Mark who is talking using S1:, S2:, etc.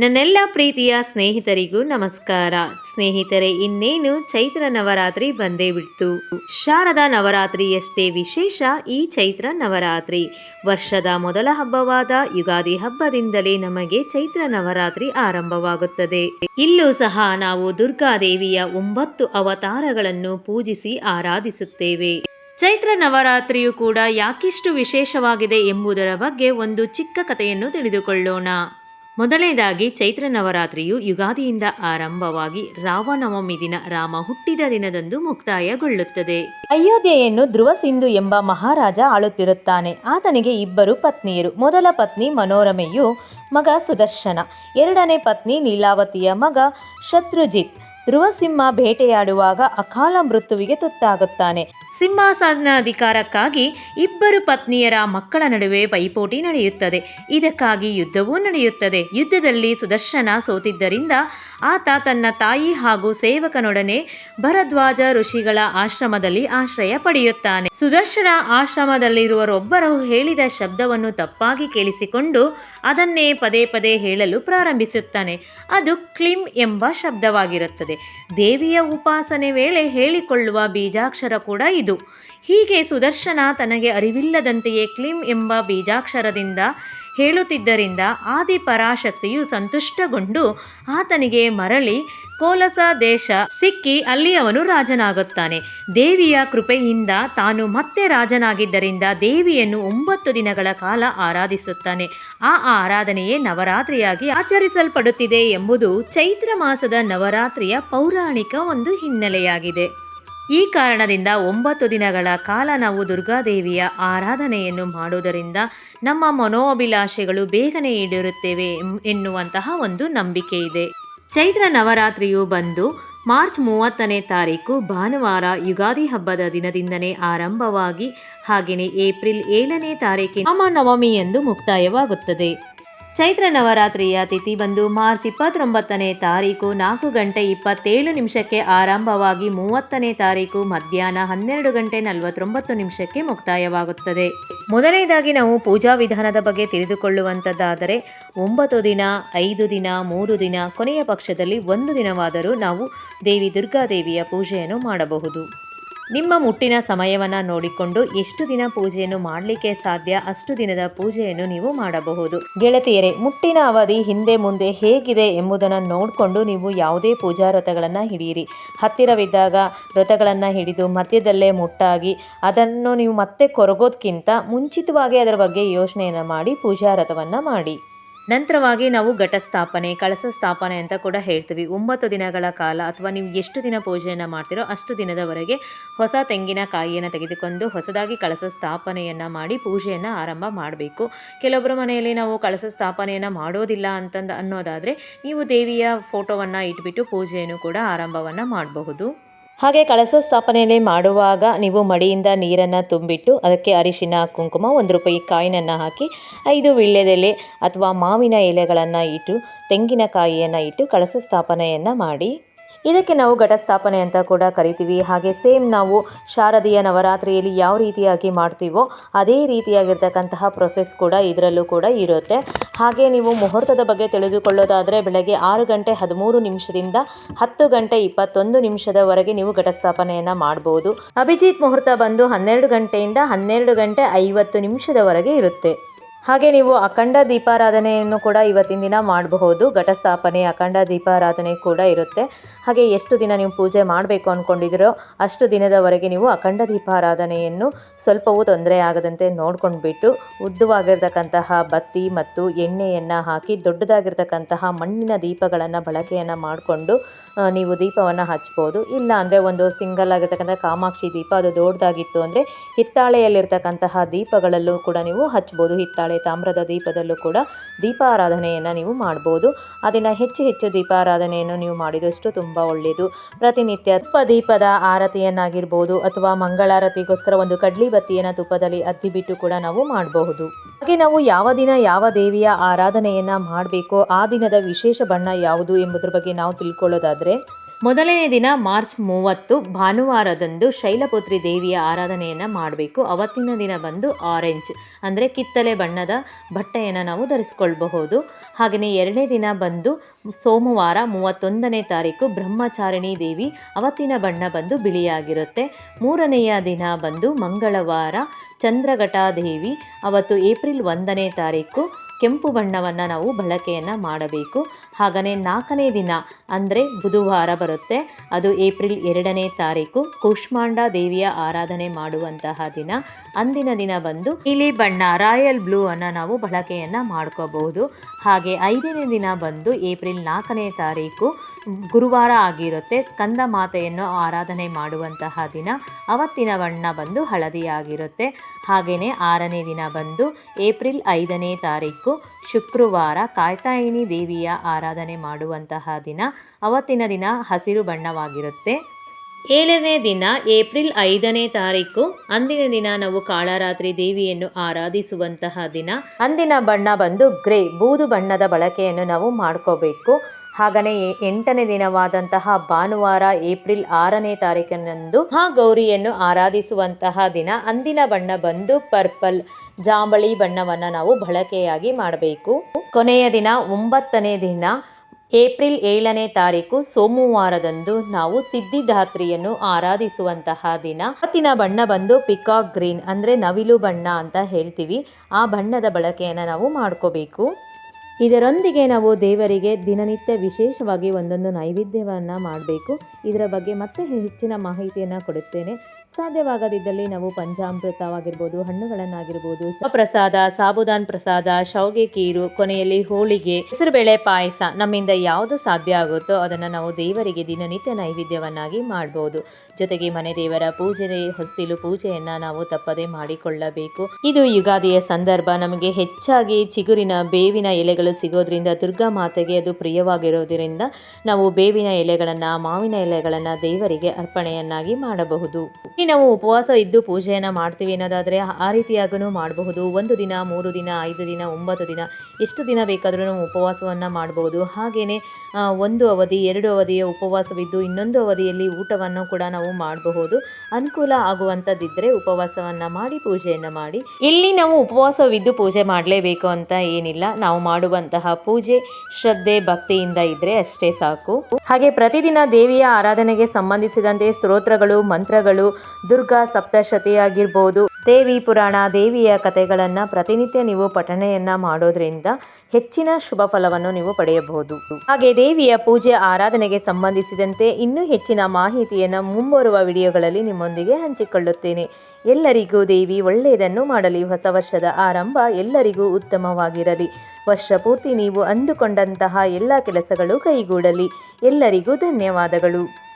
S1: ನನ್ನೆಲ್ಲ ಪ್ರೀತಿಯ ಸ್ನೇಹಿತರಿಗೂ ನಮಸ್ಕಾರ. ಸ್ನೇಹಿತರೆ, ಇನ್ನೇನು ಚೈತ್ರ ನವರಾತ್ರಿ ಬಂದೇ ಬಿಡ್ತು. ಶಾರದಾ ನವರಾತ್ರಿಯಷ್ಟೇ ವಿಶೇಷ ಈ ಚೈತ್ರ ನವರಾತ್ರಿ. ವರ್ಷದ ಮೊದಲ ಹಬ್ಬವಾದ ಯುಗಾದಿ ಹಬ್ಬದಿಂದಲೇ ನಮಗೆ ಚೈತ್ರ ನವರಾತ್ರಿ ಆರಂಭವಾಗುತ್ತದೆ. ಇಲ್ಲೂ ಸಹ ನಾವು ದುರ್ಗಾದೇವಿಯ ಒಂಬತ್ತು ಅವತಾರಗಳನ್ನು ಪೂಜಿಸಿ ಆರಾಧಿಸುತ್ತೇವೆ. ಚೈತ್ರ ನವರಾತ್ರಿಯು ಕೂಡ ಯಾಕಿಷ್ಟು ವಿಶೇಷವಾಗಿದೆ ಎಂಬುದರ ಬಗ್ಗೆ ಒಂದು ಚಿಕ್ಕ ಕಥೆಯನ್ನು ತಿಳಿದುಕೊಳ್ಳೋಣ. ಮೊದಲನೇದಾಗಿ ಚೈತ್ರ ನವರಾತ್ರಿಯು ಯುಗಾದಿಯಿಂದ ಆರಂಭವಾಗಿ ರಾಮನವಮಿ ದಿನ ರಾಮ ಹುಟ್ಟಿದ ದಿನದಂದು ಮುಕ್ತಾಯಗೊಳ್ಳುತ್ತದೆ. ಅಯೋಧ್ಯೆಯನ್ನು ಧ್ರುವ ಸಿಂಧು ಎಂಬ ಮಹಾರಾಜ ಆಳುತ್ತಿರುತ್ತಾನೆ. ಆತನಿಗೆ ಇಬ್ಬರು ಪತ್ನಿಯರು. ಮೊದಲ ಪತ್ನಿ ಮನೋರಮೆಯು ಮಗ ಸುದರ್ಶನ. ಎರಡನೇ ಪತ್ನಿ ಲೀಲಾವತಿಯ ಮಗ ಶತ್ರುಜಿತ್. ಧ್ರುವಸಿಂಹ ಬೇಟೆಯಾಡುವಾಗ ಅಕಾಲ ಮೃತ್ಯುವಿಗೆ ತುತ್ತಾಗುತ್ತಾನೆ. ಸಿಂಹಾಸನಾಧಿಕಾರಕ್ಕಾಗಿ ಇಬ್ಬರು ಪತ್ನಿಯರ ಮಕ್ಕಳ ನಡುವೆ ಪೈಪೋಟಿ ನಡೆಯುತ್ತದೆ. ಇದಕ್ಕಾಗಿ ಯುದ್ಧವೂ ನಡೆಯುತ್ತದೆ. ಯುದ್ಧದಲ್ಲಿ ಸುದರ್ಶನ ಸೋತಿದ್ದರಿಂದ ಆತ ತನ್ನ ತಾಯಿ ಹಾಗೂ ಸೇವಕನೊಡನೆ ಭರದ್ವಾಜ ಋಷಿಗಳ ಆಶ್ರಮದಲ್ಲಿ ಆಶ್ರಯ ಪಡೆಯುತ್ತಾನೆ. ಸುದರ್ಶನ ಆಶ್ರಮದಲ್ಲಿರುವರೊಬ್ಬರು ಹೇಳಿದ ಶಬ್ದವನ್ನು ತಪ್ಪಾಗಿ ಕೇಳಿಸಿಕೊಂಡು ಅದನ್ನೇ ಪದೇ ಪದೇ ಹೇಳಲು ಪ್ರಾರಂಭಿಸುತ್ತಾನೆ. ಅದು ಕ್ಲಿಮ್ ಎಂಬ ಶಬ್ದವಾಗಿರುತ್ತದೆ. ದೇವಿಯ ಉಪಾಸನೆ ವೇಳೆ ಹೇಳಿಕೊಳ್ಳುವ ಬೀಜಾಕ್ಷರ ಕೂಡ ಇದು. ಹೀಗೆ ಸುದರ್ಶನ ತನಗೆ ಅರಿವಿಲ್ಲದಂತೆಯೇ ಕ್ಲಿಂ ಎಂಬ ಬೀಜಾಕ್ಷರದಿಂದ ಹೇಳುತ್ತಿದ್ದರಿಂದ ಆದಿ ಪರಾಶಕ್ತಿಯು ಸಂತುಷ್ಟಗೊಂಡು ಆತನಿಗೆ ಮರಳಿ ಕೋಲಸ ದೇಶ ಸಿಕ್ಕಿ ಅಲ್ಲಿ ಅವನು ರಾಜನಾಗುತ್ತಾನೆ. ದೇವಿಯ ಕೃಪೆಯಿಂದ ತಾನು ಮತ್ತೆ ರಾಜನಾಗಿದ್ದರಿಂದ ದೇವಿಯನ್ನು ಒಂಬತ್ತು ದಿನಗಳ ಕಾಲ ಆರಾಧಿಸುತ್ತಾನೆ. ಆ ಆರಾಧನೆಯೇ ನವರಾತ್ರಿಯಾಗಿ ಆಚರಿಸಲ್ಪಡುತ್ತಿದೆ ಎಂಬುದು ಚೈತ್ರ ಮಾಸದ ನವರಾತ್ರಿಯ ಪೌರಾಣಿಕ ಒಂದು ಹಿನ್ನೆಲೆಯಾಗಿದೆ. ಈ ಕಾರಣದಿಂದ ಒಂಬತ್ತು ದಿನಗಳ ಕಾಲ ನಾವು ದುರ್ಗಾದೇವಿಯ ಆರಾಧನೆಯನ್ನು ಮಾಡುವುದರಿಂದ ನಮ್ಮ ಮನೋಭಿಲಾಷೆಗಳು ಬೇಗನೆ ಈಡೇರುತ್ತೇವೆ ಎನ್ನುವಂತಹ ಒಂದು ನಂಬಿಕೆ ಇದೆ. ಚೈತ್ರ ನವರಾತ್ರಿಯು ಬಂದು ಮಾರ್ಚ್ ಮೂವತ್ತನೇ ತಾರೀಕು ಭಾನುವಾರ ಯುಗಾದಿ ಹಬ್ಬದ ದಿನದಿಂದನೇ ಆರಂಭವಾಗಿ ಹಾಗೆಯೇ ಏಪ್ರಿಲ್ ಏಳನೇ ತಾರೀಕಿನ ರಾಮನವಮಿ ಎಂದು ಮುಕ್ತಾಯವಾಗುತ್ತದೆ. ಚೈತ್ರ ನವರಾತ್ರಿಯ ತಿಥಿ ಬಂದು ಮಾರ್ಚ್ ಇಪ್ಪತ್ತೊಂಬತ್ತನೇ ತಾರೀಕು ನಾಲ್ಕು ಗಂಟೆ ಇಪ್ಪತ್ತೇಳು ನಿಮಿಷಕ್ಕೆ ಆರಂಭವಾಗಿ ಮೂವತ್ತನೇ ತಾರೀಕು ಮಧ್ಯಾಹ್ನ ಹನ್ನೆರಡು ಗಂಟೆ ನಲವತ್ತೊಂಬತ್ತು ನಿಮಿಷಕ್ಕೆ ಮುಕ್ತಾಯವಾಗುತ್ತದೆ. ಮೊದಲನೇದಾಗಿ ನಾವು ಪೂಜಾ ವಿಧಾನದ ಬಗ್ಗೆ ತಿಳಿದುಕೊಳ್ಳುವಂಥದ್ದಾದರೆ ಒಂಬತ್ತು ದಿನ, ಐದು ದಿನ, ಮೂರು ದಿನ, ಕೊನೆಯ ಪಕ್ಷದಲ್ಲಿ ಒಂದು ದಿನವಾದರೂ ನಾವು ದೇವಿ ದುರ್ಗಾದೇವಿಯ ಪೂಜೆಯನ್ನು ಮಾಡಬಹುದು. ನಿಮ್ಮ ಮುಟ್ಟಿನ ಸಮಯವನ್ನು ನೋಡಿಕೊಂಡು ಎಷ್ಟು ದಿನ ಪೂಜೆಯನ್ನು ಮಾಡಲಿಕ್ಕೆ ಸಾಧ್ಯ, ಅಷ್ಟು ದಿನದ ಪೂಜೆಯನ್ನು ನೀವು ಮಾಡಬಹುದು. ಗೆಳತಿಯರೇ, ಮುಟ್ಟಿನ ಅವಧಿ ಹಿಂದೆ ಮುಂದೆ ಹೇಗಿದೆ ಎಂಬುದನ್ನು ನೋಡಿಕೊಂಡು ನೀವು ಯಾವುದೇ ಪೂಜಾ ವ್ರತಗಳನ್ನು ಹಿಡಿಯಿರಿ ಹತ್ತಿರವಿದ್ದಾಗ ವ್ರತಗಳನ್ನು ಹಿಡಿದು ಮಧ್ಯದಲ್ಲೇ ಮುಟ್ಟಾಗಿ ಅದನ್ನು ನೀವು ಮತ್ತೆ ಕೊರಗೋದಕ್ಕಿಂತ ಮುಂಚಿತವಾಗಿ ಅದರ ಬಗ್ಗೆ ಯೋಚನೆಯನ್ನು ಮಾಡಿ ಪೂಜಾ ವ್ರತವನ್ನು ಮಾಡಿ. ನಂತರವಾಗಿ ನಾವು ಘಟಸ್ಥಾಪನೆ ಕಳಸ ಸ್ಥಾಪನೆ ಅಂತ ಕೂಡ ಹೇಳ್ತೀವಿ. ಒಂಬತ್ತು ದಿನಗಳ ಕಾಲ ಅಥವಾ ನೀವು ಎಷ್ಟು ದಿನ ಪೂಜೆಯನ್ನು ಮಾಡ್ತೀರೋ ಅಷ್ಟು ದಿನದವರೆಗೆ ಹೊಸ ತೆಂಗಿನಕಾಯಿಯನ್ನು ತೆಗೆದುಕೊಂಡು ಹೊಸದಾಗಿ ಕಳಸ ಸ್ಥಾಪನೆಯನ್ನು ಮಾಡಿ ಪೂಜೆಯನ್ನು ಆರಂಭ ಮಾಡಬೇಕು. ಕೆಲವೊಬ್ಬರ ಮನೆಯಲ್ಲಿ ನಾವು ಕಳಸ ಸ್ಥಾಪನೆಯನ್ನು ಮಾಡೋದಿಲ್ಲ ಅಂತಂದು ಅನ್ನೋದಾದರೆ ನೀವು ದೇವಿಯ ಫೋಟೋವನ್ನು ಇಟ್ಬಿಟ್ಟು ಪೂಜೆಯನ್ನು ಕೂಡ ಆರಂಭವನ್ನು ಮಾಡಬಹುದು. ಹಾಗೆ ಕಳಸ ಸ್ಥಾಪನೆಯಲ್ಲಿ ಮಾಡುವಾಗ ನೀವು ಮಡಿಯಿಂದ ನೀರನ್ನು ತುಂಬಿಟ್ಟು ಅದಕ್ಕೆ ಅರಿಶಿನ, ಕುಂಕುಮ, ಒಂದು ರೂಪಾಯಿ ಕಾಯಿನನ್ನು ಹಾಕಿ, ಐದು ವೀಳ್ಯದೆಲೆ ಅಥವಾ ಮಾವಿನ ಎಲೆಗಳನ್ನು ಇಟ್ಟು, ತೆಂಗಿನಕಾಯಿಯನ್ನು ಇಟ್ಟು ಕಳಸ ಸ್ಥಾಪನೆಯನ್ನು ಮಾಡಿ. ಇದಕ್ಕೆ ನಾವು ಘಟಸ್ಥಾಪನೆ ಅಂತ ಕೂಡ ಕರಿತೀವಿ. ಹಾಗೆ ಸೇಮ್ ನಾವು ಶಾರದೀಯ ನವರಾತ್ರಿಯಲ್ಲಿ ಯಾವ ರೀತಿಯಾಗಿ ಮಾಡ್ತೀವೋ ಅದೇ ರೀತಿಯಾಗಿರ್ತಕ್ಕಂತಹ ಪ್ರೊಸೆಸ್ ಕೂಡ ಇದರಲ್ಲೂ ಕೂಡ ಇರುತ್ತೆ. ಹಾಗೆ ನೀವು ಮುಹೂರ್ತದ ಬಗ್ಗೆ ತಿಳಿದುಕೊಳ್ಳೋದಾದರೆ ಬೆಳಗ್ಗೆ ಆರು ಗಂಟೆ ಹದಿಮೂರು ನಿಮಿಷದಿಂದ ಹತ್ತು ಗಂಟೆ ಇಪ್ಪತ್ತೊಂದು ನಿಮಿಷದವರೆಗೆ ನೀವು ಘಟಸ್ಥಾಪನೆಯನ್ನು ಮಾಡ್ಬೋದು. ಅಭಿಜಿತ್ ಮುಹೂರ್ತ ಬಂದು ಹನ್ನೆರಡು ಗಂಟೆಯಿಂದ ಹನ್ನೆರಡು ಗಂಟೆ ಐವತ್ತು ನಿಮಿಷದವರೆಗೆ ಇರುತ್ತೆ. ಹಾಗೆ ನೀವು ಅಖಂಡ ದೀಪಾರಾಧನೆಯನ್ನು ಕೂಡ ಇವತ್ತಿನ ದಿನ ಮಾಡಬಹುದು. ಘಟಸ್ಥಾಪನೆ, ಅಖಂಡ ದೀಪಾರಾಧನೆ ಕೂಡ ಇರುತ್ತೆ. ಹಾಗೆ ಎಷ್ಟು ದಿನ ನೀವು ಪೂಜೆ ಮಾಡಬೇಕು ಅಂದ್ಕೊಂಡಿದ್ರೋ ಅಷ್ಟು ದಿನದವರೆಗೆ ನೀವು ಅಖಂಡ ದೀಪಾರಾಧನೆಯನ್ನು ಸ್ವಲ್ಪವೂ ತೊಂದರೆ ಆಗದಂತೆ ನೋಡ್ಕೊಂಡ್ಬಿಟ್ಟು ಉದ್ದವಾಗಿರ್ತಕ್ಕಂತಹ ಬತ್ತಿ ಮತ್ತು ಎಣ್ಣೆಯನ್ನು ಹಾಕಿ ದೊಡ್ಡದಾಗಿರ್ತಕ್ಕಂತಹ ಮಣ್ಣಿನ ದೀಪಗಳನ್ನು ಬಳಕೆಯನ್ನು ಮಾಡಿಕೊಂಡು ನೀವು ದೀಪವನ್ನು ಹಚ್ಬೋದು. ಇಲ್ಲ ಅಂದರೆ ಒಂದು ಸಿಂಗಲ್ ಆಗಿರ್ತಕ್ಕಂಥ ಕಾಮಾಕ್ಷಿ ದೀಪ ಅದು ದೊಡ್ಡದಾಗಿತ್ತು ಅಂದರೆ ಹಿತ್ತಾಳೆಯಲ್ಲಿರ್ತಕ್ಕಂತಹ ದೀಪಗಳಲ್ಲೂ ಕೂಡ ನೀವು ಹಚ್ಬೋದು. ಹಿತ್ತಾಳೆ ತಾಮ್ರದ ದೀಪದಲ್ಲೂ ಕೂಡ ದೀಪಾರಾಧನೆಯನ್ನು ನೀವು ಮಾಡ್ಬೋದು ಅದನ್ನು ಹೆಚ್ಚು ಹೆಚ್ಚು ದೀಪಾರಾಧನೆಯನ್ನು ನೀವು ಮಾಡಿದಷ್ಟು ತುಂಬ ಒಳ್ಳೆಯದು ಪ್ರತಿನಿತ್ಯ ತುಪ್ಪ ದೀಪದ ಆರತಿಯನ್ನಾಗಿರ್ಬೋದು ಅಥವಾ ಮಂಗಳಾರತಿಗೋಸ್ಕರ ಒಂದು ಕಡ್ಲಿ ಬತ್ತಿಯನ್ನು ತುಪ್ಪದಲ್ಲಿ ಅದ್ದಿಬಿಟ್ಟು ಕೂಡ ನಾವು ಮಾಡಬಹುದು ಹಾಗೆ ನಾವು ಯಾವ ದಿನ ಯಾವ ದೇವಿಯ ಆರಾಧನೆಯನ್ನು ಮಾಡಬೇಕು ಆ ದಿನದ ವಿಶೇಷ ಬಣ್ಣ ಯಾವುದು ಎಂಬುದ್ರ ಬಗ್ಗೆ ನಾವು ತಿಳ್ಕೊಳ್ಳೋದಾದರೆ ಮೊದಲನೇ ದಿನ ಮಾರ್ಚ್ ಮೂವತ್ತು, ಭಾನುವಾರದಂದು ಶೈಲಪುತ್ರಿ ದೇವಿಯ ಆರಾಧನೆಯನ್ನು ಮಾಡಬೇಕು. ಅವತ್ತಿನ ದಿನ ಬಂದು ಆರೆಂಜ್, ಅಂದರೆ ಕಿತ್ತಳೆ ಬಣ್ಣದ ಬಟ್ಟೆಯನ್ನು ನಾವು ಧರಿಸ್ಕೊಳ್ಬಹುದು. ಹಾಗೆಯೇ ಎರಡನೇ ದಿನ ಬಂದು ಸೋಮವಾರ ಮೂವತ್ತೊಂದನೇ ತಾರೀಕು ಬ್ರಹ್ಮಚಾರಿಣಿ ದೇವಿ ಅವತ್ತಿನ ಬಣ್ಣ ಬಂದು ಬಿಳಿಯಾಗಿರುತ್ತೆ. ಮೂರನೆಯ ದಿನ ಬಂದು ಮಂಗಳವಾರ ಚಂದ್ರಘಟಾದೇವಿ ಅವತ್ತು ಏಪ್ರಿಲ್ ಒಂದನೇ ತಾರೀಕು ಕೆಂಪು ಬಣ್ಣವನ್ನು ನಾವು ಬಳಕೆಯನ್ನು ಮಾಡಬೇಕು. ಹಾಗೆಯೇ ನಾಲ್ಕನೇ ದಿನ, ಅಂದರೆ ಬುಧವಾರ ಬರುತ್ತೆ. ಅದು ಏಪ್ರಿಲ್ ಎರಡನೇ ತಾರೀಕು. ಕೂಷ್ಮಾಂಡ ದೇವಿಯ ಆರಾಧನೆ ಮಾಡುವಂತಹ ದಿನ. ಅಂದಿನ ದಿನ ಬಂದು ನೀಲಿ ಬಣ್ಣ, ರಾಯಲ್ ಬ್ಲೂ ಅನ್ನು ನಾವು ಬಳಕೆಯನ್ನು ಮಾಡ್ಕೋಬಹುದು. ಹಾಗೆ ಐದನೇ ದಿನ ಬಂದು ಏಪ್ರಿಲ್ ನಾಲ್ಕನೇ ತಾರೀಕು, ಗುರುವಾರ ಆಗಿರುತ್ತೆ. ಸ್ಕಂದ ಮಾತೆಯನ್ನು ಆರಾಧನೆ ಮಾಡುವಂತಹ ದಿನ. ಅವತ್ತಿನ ಬಣ್ಣ ಬಂದು ಹಳದಿಯಾಗಿರುತ್ತೆ. ಹಾಗೆಯೇ ಆರನೇ ದಿನ ಬಂದು ಏಪ್ರಿಲ್ ಐದನೇ ತಾರೀಕು, ಶುಕ್ರವಾರ ಕಾಯ್ತಾಯಿನಿ ದೇವಿಯ ಆರಾಧನೆ ಮಾಡುವಂತಹ ದಿನ ಅವತ್ತಿನ ದಿನ ಹಸಿರು ಬಣ್ಣವಾಗಿರುತ್ತೆ. ಏಳನೇ ದಿನ ಏಪ್ರಿಲ್ ಐದನೇ ತಾರೀಕು, ಅಂದಿನ ದಿನ ನಾವು ಕಾಳರಾತ್ರಿ ದೇವಿಯನ್ನು ಆರಾಧಿಸುವಂತಹ ದಿನ. ಅಂದಿನ ಬಣ್ಣ ಬಂದು ಗ್ರೇ, ಬೂದು ಬಣ್ಣದ ಬಳಕೆಯನ್ನು ನಾವು ಮಾಡ್ಕೋಬೇಕು. ಹಾಗನೇ ಎಂಟನೇ ದಿನವಾದಂತಹ ಭಾನುವಾರ ಏಪ್ರಿಲ್ ಆರನೇ ತಾರೀಕಿನಂದು ಗೌರಿಯನ್ನು ಆರಾಧಿಸುವಂತಹ ದಿನ ಅಂದಿನ ಬಣ್ಣ ಬಂದು ಪರ್ಪಲ್. ಜಾಂಬಳಿ ಬಣ್ಣವನ್ನು ನಾವು ಬಳಕೆಯಾಗಿ ಮಾಡಬೇಕು. ಕೊನೆಯ ದಿನ ಒಂಬತ್ತನೇ ದಿನ ಏಪ್ರಿಲ್ ಏಳನೇ ತಾರೀಕು ಸೋಮವಾರದಂದು ನಾವು ಸಿದ್ಧಿದಾತ್ರಿಯನ್ನು ಆರಾಧಿಸುವಂತಹ ದಿನ. ಅವತ್ತಿನ ಬಣ್ಣ ಬಂದು ಪಿಕಾಕ್ ಗ್ರೀನ್ ಅಂದರೆ ನವಿಲು ಬಣ್ಣ ಅಂತ ಹೇಳ್ತೀವಿ. ಆ ಬಣ್ಣದ ಬಳಕೆಯನ್ನು ನಾವು ಮಾಡ್ಕೋಬೇಕು. ಇದರೊಂದಿಗೆ ನಾವು ದೇವರಿಗೆ ದಿನನಿತ್ಯ ವಿಶೇಷವಾಗಿ ಒಂದೊಂದು ನೈವೇದ್ಯವನ್ನು ಮಾಡಬೇಕು. ಇದರ ಬಗ್ಗೆ ಮತ್ತೆ ಹೆಚ್ಚಿನ ಮಾಹಿತಿಯನ್ನು ಕೊಡುತ್ತೇನೆ. ಸಾಧ್ಯವಾಗದಿದ್ದಲ್ಲಿ ನಾವು ಪಂಚಾಮೃತವಾಗಿರ್ಬೋದು, ಹಣ್ಣುಗಳನ್ನಾಗಿರ್ಬೋದು ಪ್ರಸಾದ ಸಾಬುದಾನ್ ಪ್ರಸಾದ, ಶಾವಿಗೆ ಕೀರು ಕೊನೆಯಲ್ಲಿ ಹೋಳಿಗೆ, ಹೆಸರುಬೇಳೆ ಪಾಯಸ ನಮ್ಮಿಂದ ಯಾವುದು ಸಾಧ್ಯ ಆಗುತ್ತೋ ಅದನ್ನು ನಾವು ದೇವರಿಗೆ ದಿನನಿತ್ಯ ನೈವೇದ್ಯವನ್ನಾಗಿ ಮಾಡಬಹುದು ಜೊತೆಗೆ ಮನೆ ದೇವರ ಪೂಜೆ ಹೊಸ್ತಿಲು ಪೂಜೆಯನ್ನು ನಾವು ತಪ್ಪದೆ ಮಾಡಿಕೊಳ್ಳಬೇಕು. ಇದು ಯುಗಾದಿಯ ಸಂದರ್ಭ. ನಮಗೆ ಹೆಚ್ಚಾಗಿ ಚಿಗುರಿನ ಬೇವಿನ ಎಲೆಗಳು ಸಿಗೋದ್ರಿಂದ, ದುರ್ಗಾ ಮಾತೆಗೆ ಅದು ಪ್ರಿಯವಾಗಿರೋದ್ರಿಂದ ನಾವು ಬೇವಿನ ಎಲೆಗಳನ್ನು, ಮಾವಿನ ಎಲೆಗಳನ್ನು ದೇವರಿಗೆ ಅರ್ಪಣೆಯನ್ನಾಗಿ ಮಾಡಬಹುದು. ನಾವು ಉಪವಾಸ ಇದ್ದು ಪೂಜೆಯನ್ನು ಮಾಡ್ತೀವಿ ಅನ್ನೋದಾದರೆ ಆ ರೀತಿಯಾಗೂ ಮಾಡಬಹುದು. ಒಂದು ದಿನ, ಮೂರು ದಿನ, ಐದು ದಿನ, ಒಂಬತ್ತು ದಿನ, ಎಷ್ಟು ದಿನ ಬೇಕಾದರೂ ನಾವು ಉಪವಾಸವನ್ನು ಮಾಡಬಹುದು. ಹಾಗೆಯೇ ಒಂದು ಅವಧಿ, ಎರಡು ಅವಧಿಯ ಉಪವಾಸವಿದ್ದು ಇನ್ನೊಂದು ಅವಧಿಯಲ್ಲಿ ಊಟವನ್ನು ಕೂಡ ನಾವು ಮಾಡಬಹುದು. ಅನುಕೂಲ ಆಗುವಂಥದ್ದಿದ್ದರೆ ಉಪವಾಸವನ್ನು ಮಾಡಿ, ಪೂಜೆಯನ್ನು ಮಾಡಿ. ಇಲ್ಲಿ ನಾವು ಉಪವಾಸವಿದ್ದು ಪೂಜೆ ಮಾಡಲೇಬೇಕು ಅಂತ ಏನಿಲ್ಲ. ನಾವು ಮಾಡುವಂತಹ ಪೂಜೆ ಶ್ರದ್ಧೆ, ಭಕ್ತಿಯಿಂದ ಇದ್ದರೆ ಅಷ್ಟೇ ಸಾಕು. ಹಾಗೆ ಪ್ರತಿದಿನ ದೇವಿಯ ಆರಾಧನೆಗೆ ಸಂಬಂಧಿಸಿದಂತೆ ಸ್ತೋತ್ರಗಳು, ಮಂತ್ರಗಳು ದುರ್ಗಾ ಸಪ್ತಶತಿ ಆಗಿರ್ಬೋದು ದೇವಿ ಪುರಾಣ, ದೇವಿಯ ಕಥೆಗಳನ್ನು ಪ್ರತಿನಿತ್ಯ ನೀವು ಪಠಣೆಯನ್ನು ಮಾಡೋದ್ರಿಂದ ಹೆಚ್ಚಿನ ಶುಭ ಫಲವನ್ನು ನೀವು ಪಡೆಯಬಹುದು. ಹಾಗೆ ದೇವಿಯ ಪೂಜೆ, ಆರಾಧನೆಗೆ ಸಂಬಂಧಿಸಿದಂತೆ ಇನ್ನೂ ಹೆಚ್ಚಿನ ಮಾಹಿತಿಯನ್ನು ಮುಂಬರುವ ವಿಡಿಯೋಗಳಲ್ಲಿ ನಿಮ್ಮೊಂದಿಗೆ ಹಂಚಿಕೊಳ್ಳುತ್ತೇನೆ. ಎಲ್ಲರಿಗೂ ದೇವಿ ಒಳ್ಳೆಯದನ್ನು ಮಾಡಲಿ. ಹೊಸ ವರ್ಷದ ಆರಂಭ ಎಲ್ಲರಿಗೂ ಉತ್ತಮವಾಗಿರಲಿ. ವರ್ಷ ಪೂರ್ತಿ ನೀವು ಅಂದುಕೊಂಡಂತಹ ಎಲ್ಲ ಕೆಲಸಗಳು ಕೈಗೂಡಲಿ. ಎಲ್ಲರಿಗೂ ಧನ್ಯವಾದಗಳು.